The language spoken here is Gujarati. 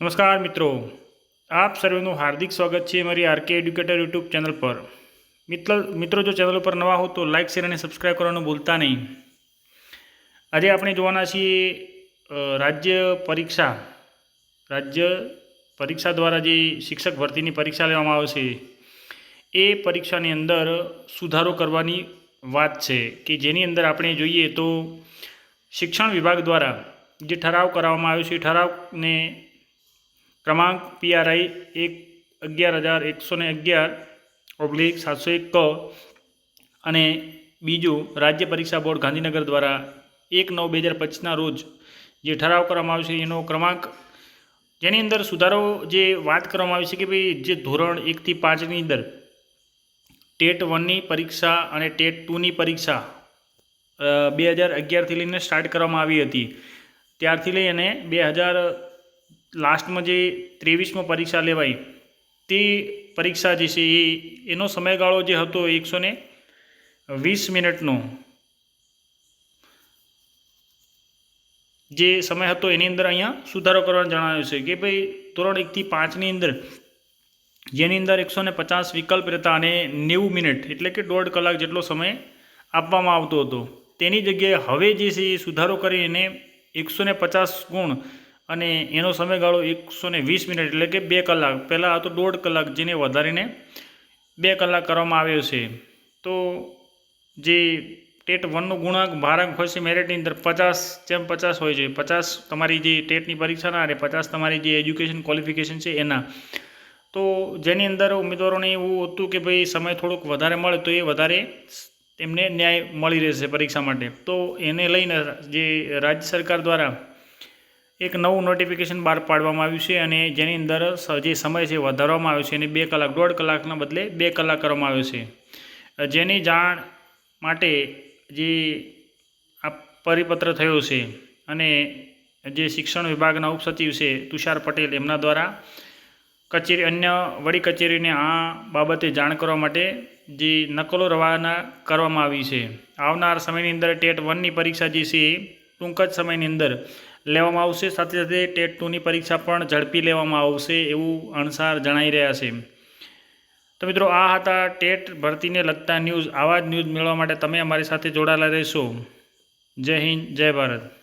નમસ્કાર મિત્રો. આપ સર્વેનું હાર્દિક સ્વાગત છે મારી આરકે એડ્યુકેટર યુટ્યુબ ચેનલ પર. મિત્ર, મિત્રો, જો ચેનલ પર નવા હો તો લાઇક શેર અને સબસ્ક્રાઈબ કરવાનું ભૂલતા નહીં. આજે આપણે જોવાના છીએ રાજ્ય પરીક્ષા. રાજ્ય પરીક્ષા દ્વારા જે શિક્ષક ભરતીની પરીક્ષા લેવામાં આવે છે, એ પરીક્ષાની અંદર સુધારો કરવાની વાત છે કે જેની અંદર આપણે જોઈએ તો શિક્ષણ વિભાગ દ્વારા જે ઠરાવ કરાવવામાં આવ્યો છે, એ ઠરાવને ક્રમાંક પીઆરઆઈ એક અગિયાર હજાર એકસો ને અગિયાર ઓબ્લિક સાતસો એક ક અને બીજું રાજ્ય પરીક્ષા બોર્ડ ગાંધીનગર દ્વારા એક નવ બે હજાર પચીસના રોજ જે ઠરાવ કરવામાં આવ્યો છે, એનો ક્રમાંક જેની અંદર સુધારો જે વાત કરવામાં આવી છે કે ભાઈ જે ધોરણ એકથી પાંચની અંદર ટેટ વનની પરીક્ષા અને ટેટ ટુની પરીક્ષા બે હજાર અગિયારથી લઈને સ્ટાર્ટ કરવામાં આવી હતી. ત્યારથી લઈ અને બે હજાર લાસ્ટમાં જે ત્રેવીસમાં પરીક્ષા લેવાઈ, તે પરીક્ષા જે છે એ, એનો સમયગાળો જે હતો એકસો ને વીસ મિનિટનો. જે સમય હતો એની અંદર અહીંયા સુધારો કરવાનું જણાવ્યું છે કે ભાઈ ધોરણ એકથી પાંચની અંદર, જેની અંદર એકસો ને પચાસ વિકલ્પ રહેતા અને નેવું મિનિટ એટલે કે દોઢ કલાક જેટલો સમય આપવામાં આવતો હતો. તેની જગ્યાએ હવે જે છે એ સુધારો કરીને એકસો ને પચાસ ગુણ અને એનો સમયગાળો એકસો વીસ મિનિટ એટલે કે બે કલાક. પહેલાં હતો દોઢ કલાક જેને વધારીને બે કલાક કરવામાં આવ્યો છે. તો જે ટેટ વનનો ગુણાંક ભારાંક હોય છે મેરિટની અંદર પચાસ, જેમ પચાસ હોય છે. પચાસ તમારી જે ટેટની પરીક્ષાના અને પચાસ તમારી જે એજ્યુકેશન ક્વોલિફિકેશન છે એના. તો જેની અંદર ઉમેદવારોને એવું હતું કે ભાઈ સમય થોડોક વધારે મળે તો એ વધારે તેમને ન્યાય મળી રહેશે પરીક્ષા માટે. તો એને લઈને જે રાજ્ય સરકાર દ્વારા એક નવું નોટિફિકેશન બહાર પાડવામાં આવ્યું છે અને જેની અંદર જે સમય છે વધારવામાં આવ્યો છે અને બે કલાક, દોઢ કલાકના બદલે બે કલાક કરવામાં આવ્યો છે. જેની જાણ માટે જે આ પરિપત્ર થયો છે અને જે શિક્ષણ વિભાગના ઉપસચિવ છે તુષાર પટેલ, એમના દ્વારા કચેરી, અન્ય વડી કચેરીને આ બાબતે જાણ કરવા માટે જે નકલો રવાના કરવામાં આવી છે. આવનાર સમયની અંદર ટેટ વનની પરીક્ષા જે છે ટૂંક જ સમયની અંદર લેવામાં આવશે. સાથે સાથે ટેટ ટુની પરીક્ષા પણ ઝડપી લેવામાં આવશે એવું અણસાર જણાઈ રહ્યા છે. તો મિત્રો, આ હતા ટેટ ભરતીને લગતા ન્યૂઝ. આવા જ ન્યૂઝ મેળવવા માટે તમે અમારી સાથે જોડાયેલા રહેશો. જય હિન્દ, જય ભારત.